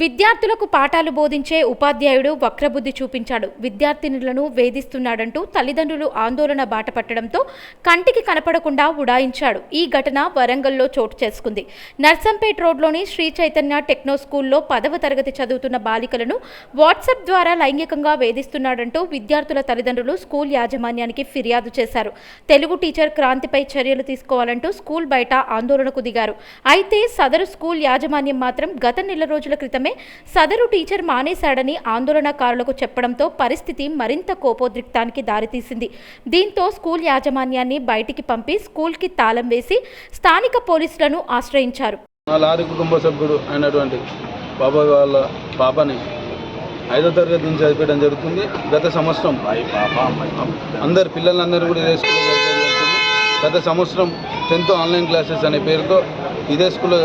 విద్యార్థులకు పాఠాలు బోధించే ఉపాధ్యాయుడు వక్రబుద్ధి చూపించాడు. విద్యార్థినులను వేధిస్తున్నాడంటూ తల్లిదండ్రులు ఆందోళన బాటపట్టడంతో కంటికి కనపడకుండా ఉడాయించాడు. ఈ ఘటన వరంగల్లో చోటు చేసుకుంది. నర్సంపేట్ రోడ్లోని శ్రీ చైతన్య టెక్నో స్కూల్లో పదవ తరగతి చదువుతున్న బాలికలను వాట్సాప్ ద్వారా లైంగికంగా వేధిస్తున్నాడంటూ విద్యార్థుల తల్లిదండ్రులు స్కూల్ యాజమాన్యానికి ఫిర్యాదు చేశారు. తెలుగు టీచర్ క్రాంతిపై చర్యలు తీసుకోవాలంటూ స్కూల్ బయట ఆందోళనకు దిగారు. అయితే సదరు స్కూల్ యాజమాన్యం మాత్రం గత నెల రోజుల క్రితం క్రితమే సదరు టీచర్ మానేశాడని ఆందోళనకారులకు చెప్పడంతో పరిస్థితి మరింత కోపోద్రిక్తానికి దారితీసింది. దీంతో స్కూల్ యాజమాన్యాన్ని బయటికి పంపి స్కూల్కి తాళం వేసి స్థానిక పోలీసులను ఆశ్రయించారు. లారీ కుటుంబ సభ్యుడు అయినటువంటి బాబాయ్ వాళ్ళ పాపని ఐదో తరగతి నుంచి చదివించడం జరుగుతుంది. గత సంవత్సరం అందరు పిల్లలందరూ కూడా ఇదే స్కూల్లో జరుగుతుంది. గత సంవత్సరం టెన్త్ ఆన్లైన్ క్లాసెస్ అనే పేరుతో ఇదే స్కూల్లో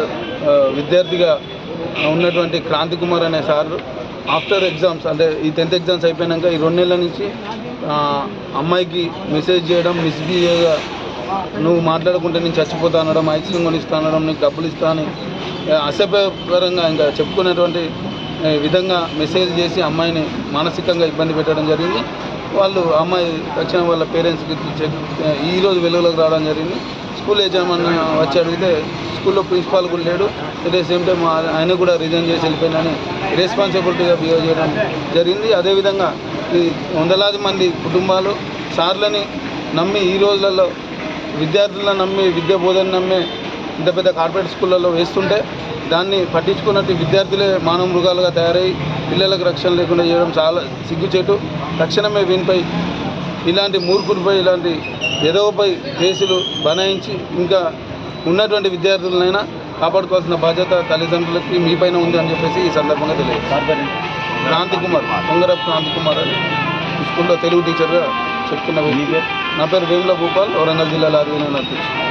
విద్యార్థిగా ఉన్నటువంటి క్రాంతి కుమార్ అనే సార్ ఆఫ్టర్ ఎగ్జామ్స్ అంటే ఈ టెన్త్ ఎగ్జామ్స్ అయిపోయాక ఈ రెండు నెలల నుంచి అమ్మాయికి మెసేజ్ చేయడం మిస్బిహేవ్గా నువ్వు మాట్లాడుకుంటే నేను చచ్చిపోతా అనడం ఐస్ క్రీమ్ కొనిస్తా అనడం నీకు డబ్బులు ఇస్తా అని అసభ్యపరంగా ఇంకా చెప్పుకునేటువంటి విధంగా మెసేజ్ చేసి అమ్మాయిని మానసికంగా ఇబ్బంది పెట్టడం జరిగింది. వాళ్ళు అమ్మాయి తక్షణం వాళ్ళ పేరెంట్స్కి ఈరోజు వెలుగులోకి రావడం జరిగింది. స్కూల్ యజమాని వచ్చి అడిగితే స్కూల్లో ప్రిన్సిపాల్ కూడా లేడు. అట్ ద సేమ్ టైం ఆయన కూడా రిజైన్ చేసి వెళ్ళిపోయినని రెస్పాన్సిబిలిటీగా బిహేవ్ చేయడం జరిగింది. అదేవిధంగా ఈ వందలాది మంది కుటుంబాలు సార్లని నమ్మి ఈ రోజులలో విద్యార్థులను నమ్మి విద్య బోధన నమ్మి ఇంత పెద్ద కార్పొరేట్ స్కూళ్ళలో వేస్తుంటే దాన్ని పట్టించుకున్నట్టు విద్యార్థులే మానవ మృగాలుగా తయారై పిల్లలకు రక్షణ లేకుండా చేయడం చాలా సిగ్గుచేటు. తక్షణమే వీనిపై ఇలాంటి మూర్ఖుడిపై ఇలాంటి ఎదవపై కేసులు బనాయించి ఇంకా ఉన్నటువంటి విద్యార్థులనైనా కాపాడుకోవాల్సిన బాధ్యత తల్లిదండ్రులకి మీ పైన ఉంది అని చెప్పేసి ఈ సందర్భంగా తెలియదు క్రాంతి కుమార్ పొంగరపు క్రాంతి కుమార్ అని స్కూల్లో తెలుగు టీచర్గా చెప్తున్న. నా పేరు వేముల భూపాల్ వరంగల్ జిల్లా లారీ యూనియన్ అధ్యక్షుడు.